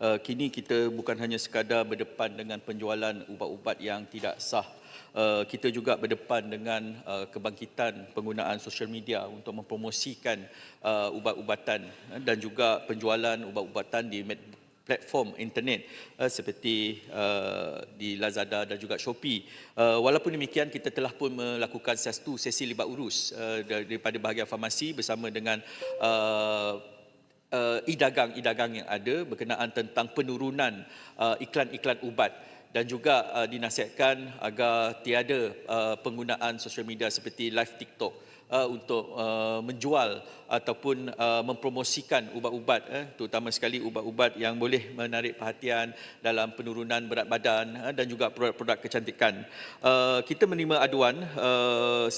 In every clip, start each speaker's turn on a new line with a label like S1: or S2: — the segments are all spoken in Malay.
S1: uh, kini kita bukan hanya sekadar berdepan dengan penjualan ubat-ubat yang tidak sah Uh, kita juga berdepan dengan uh, kebangkitan penggunaan sosial media untuk mempromosikan uh, ubat-ubatan dan juga penjualan ubat-ubatan di platform internet uh, seperti uh, di Lazada dan juga Shopee. Uh, walaupun demikian kita telah pun melakukan satu sesi libat urus uh, daripada bahagian farmasi bersama dengan uh, uh, e-dagang-e-dagang yang ada berkenaan tentang penurunan uh, iklan-iklan ubat dan juga uh, dinasihatkan agar tiada uh, penggunaan sosial media seperti live TikTok uh, untuk uh, menjual ataupun uh, mempromosikan ubat-ubat eh, terutama sekali ubat-ubat yang boleh menarik perhatian dalam penurunan berat badan eh, dan juga produk-produk kecantikan. Uh, kita menerima aduan uh,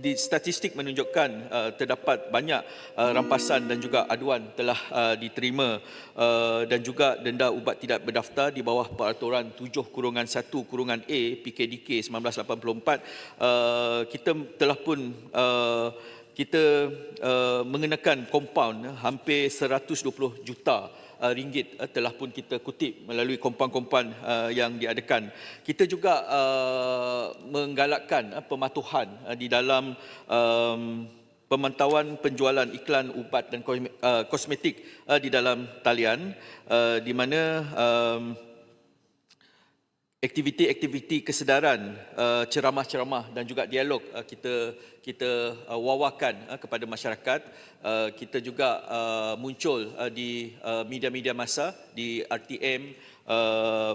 S1: di statistik menunjukkan uh, terdapat banyak uh, rampasan dan juga aduan telah uh, diterima uh, dan juga denda ubat tidak berdaftar di bawah peraturan 7 kurungan 1 kurungan A PKDK 1984 uh, kita telah pun uh, kita uh, mengenakan kompaun uh, hampir 120 juta uh, ringgit uh, telah pun kita kutip melalui kompaun-kompaun uh, yang diadakan. Kita juga uh, menggalakkan uh, pematuhan uh, di dalam um, pemantauan penjualan iklan ubat dan kosmetik di dalam talian di mana um, aktiviti-aktiviti kesedaran, uh, ceramah-ceramah dan juga dialog uh, kita kita uh, wawakan kepada masyarakat. Kita juga muncul di media-media masa di RTM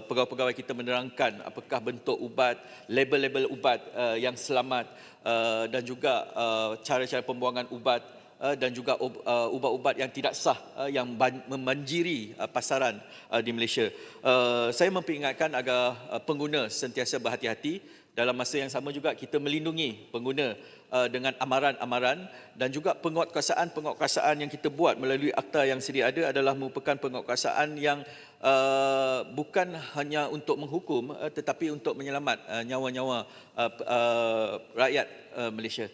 S1: pegawai-pegawai kita menerangkan apakah bentuk ubat, label-label ubat yang selamat dan juga cara-cara pembuangan ubat dan juga uh, ubat-ubat yang tidak sah uh, yang membanjiri pasaran di Malaysia. Saya memperingatkan agar pengguna sentiasa berhati-hati dalam masa yang sama juga kita melindungi pengguna dengan amaran-amaran dan juga penguatkuasaan-penguatkuasaan yang kita buat melalui akta yang sedia ada adalah merupakan penguatkuasaan yang uh, bukan hanya untuk menghukum uh, tetapi untuk menyelamat uh, nyawa-nyawa uh, uh, rakyat uh, Malaysia.